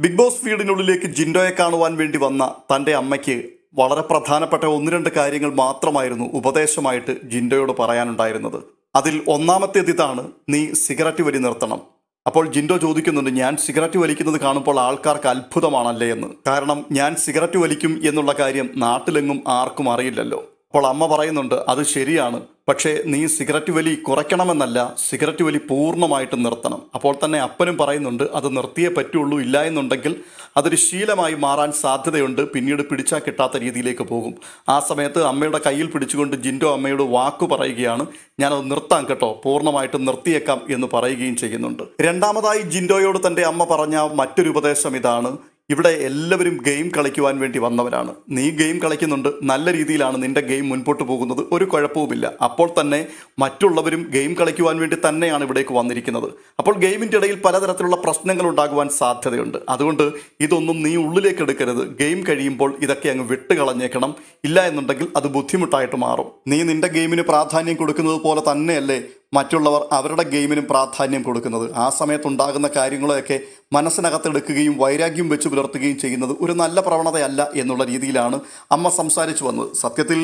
Big boss ഫീഡിനുള്ളിലേക്ക് ജിൻഡോയെ കാണുവാൻ വേണ്ടി വന്ന തന്റെ അമ്മയ്ക്ക് വളരെ പ്രധാനപ്പെട്ട ഒന്ന് രണ്ട് കാര്യങ്ങൾ മാത്രമായിരുന്നു ഉപദേശമായിട്ട് ജിൻഡോയോട് പറയാനുണ്ടായിരുന്നത്. അതിൽ ഒന്നാമത്തേത് ഇതാണ് നീ സിഗരറ്റ് വലി നിർത്തണം. അപ്പോൾ ജിൻഡോ ചോദിക്കുന്നുണ്ട് ഞാൻ സിഗരറ്റ് വലിക്കുന്നത് കാണുമ്പോൾ ആൾക്കാർക്ക് അത്ഭുതമാണല്ലേ എന്ന്. കാരണം ഞാൻ സിഗരറ്റ് വലിക്കും എന്നുള്ള കാര്യം നാട്ടിലെങ്ങും ആർക്കും അറിയില്ലല്ലോ. അപ്പോൾ അമ്മ പറയുന്നുണ്ട് അത് ശരിയാണ്. പക്ഷേ നീ സിഗരറ്റ് വലി കുറയ്ക്കണമെന്നല്ല സിഗരറ്റ് വലി പൂർണമായിട്ട് നിർത്തണം. അപ്പോൾ തന്നെ അപ്പനും പറയുന്നുണ്ട് അത് നിർത്തിയേ പറ്റുള്ളൂ ഇല്ല എന്നുണ്ടെങ്കിൽ അതൊരു ശീലമായി മാറാൻ സാധ്യതയുണ്ട്. പിന്നീട് പിടിച്ചാൽ കിട്ടാത്ത രീതിയിലേക്ക് പോകും. ആ സമയത്ത് അമ്മയുടെ കയ്യിൽ പിടിച്ചുകൊണ്ട് ജിൻഡോ അമ്മയോട് വാക്കു പറയുകയാണ് ഞാനത് നിർത്താം കേട്ടോ പൂർണമായിട്ട് നിർത്തിയേക്കാം എന്ന് പറയുകയും ചെയ്യുന്നുണ്ട്. രണ്ടാമതായി ജിൻഡോയോട് തന്റെ അമ്മ പറഞ്ഞ മറ്റൊരു ഉപദേശം ഇതാണ് ഇവിടെ എല്ലാവരും ഗെയിം കളിക്കുവാൻ വേണ്ടി വന്നവരാണ്. നീ ഗെയിം കളിക്കുന്നുണ്ട്. നല്ല രീതിയിലാണ് നിന്റെ ഗെയിം മുൻപോട്ട് പോകുന്നത്. ഒരു കുഴപ്പവുമില്ല. അപ്പോൾ തന്നെ മറ്റുള്ളവരും ഗെയിം കളിക്കുവാൻ വേണ്ടി തന്നെയാണ് ഇവിടേക്ക് വന്നിരിക്കുന്നത്. അപ്പോൾ ഗെയിമിന്റെ ഇടയിൽ പലതരത്തിലുള്ള പ്രശ്നങ്ങൾ ഉണ്ടാകുവാൻ സാധ്യതയുണ്ട്. അതുകൊണ്ട് ഇതൊന്നും നീ ഉള്ളിലേക്ക് എടുക്കരുത്. ഗെയിം കഴിയുമ്പോൾ ഇതൊക്കെ അങ്ങ് വിട്ട് കളഞ്ഞേക്കണം. ഇല്ല എന്നുണ്ടെങ്കിൽ അത് ബുദ്ധിമുട്ടായിട്ട് മാറും. നീ നിന്റെ ഗെയിമിന് പ്രാധാന്യം കൊടുക്കുന്നത് പോലെ തന്നെയല്ലേ? മറ്റുള്ളവർ അവരുടെ ഗെയിമിനും പ്രാധാന്യം കൊടുക്കുന്നത്. ആ സമയത്തുണ്ടാകുന്ന കാര്യങ്ങളെയൊക്കെ മനസ്സിനകത്തെടുക്കുകയും വൈരാഗ്യം വെച്ച് പുലർത്തുകയും ചെയ്യുന്നത് ഒരു നല്ല പ്രവണതയല്ല എന്നുള്ള രീതിയിലാണ് അമ്മ സംസാരിച്ചു വന്നത്. സത്യത്തിൽ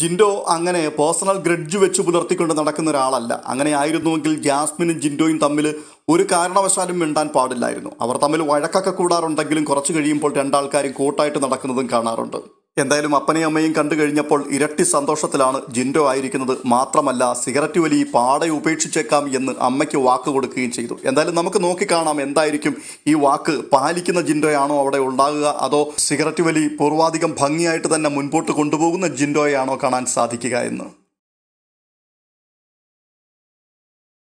ജിൻഡോ അങ്ങനെ പേഴ്സണൽ ഗ്രഡ്ജ് വെച്ച് പുലർത്തിക്കൊണ്ട് നടക്കുന്ന ഒരാളല്ല. അങ്ങനെ ആയിരുന്നുവെങ്കിൽ ജാസ്മിനും ജിൻഡോയും തമ്മിൽ ഒരു കാരണവശാലും മിണ്ടാൻ പാടില്ലായിരുന്നു. അവർ തമ്മിൽ വഴക്കൊക്കെ കൂടാറുണ്ടെങ്കിലും കുറച്ച് കഴിയുമ്പോൾ രണ്ടാൾക്കാരും കൂട്ടായിട്ട് നടക്കുന്നതും കാണാറുണ്ട്. എന്തായാലും അപ്പനെയും അമ്മയും കണ്ടു കഴിഞ്ഞപ്പോൾ ഇരട്ടി സന്തോഷത്തിലാണ് ജിൻഡോ ആയിരിക്കുന്നത്. മാത്രമല്ല സിഗരറ്റ് വലി പാടെ ഉപേക്ഷിച്ചേക്കാം എന്ന് അമ്മയ്ക്ക് വാക്ക് കൊടുക്കുകയും ചെയ്തു. എന്തായാലും നമുക്ക് നോക്കിക്കാണാം എന്തായിരിക്കും ഈ വാക്ക് പാലിക്കുന്ന ജിൻഡോയാണോ അവിടെ ഉണ്ടാകുക അതോ സിഗരറ്റ് വലി പൂർവാധികം ഭംഗിയായിട്ട് തന്നെ മുൻപോട്ട് കൊണ്ടുപോകുന്ന ജിൻഡോയാണോ കാണാൻ സാധിക്കുക എന്ന്.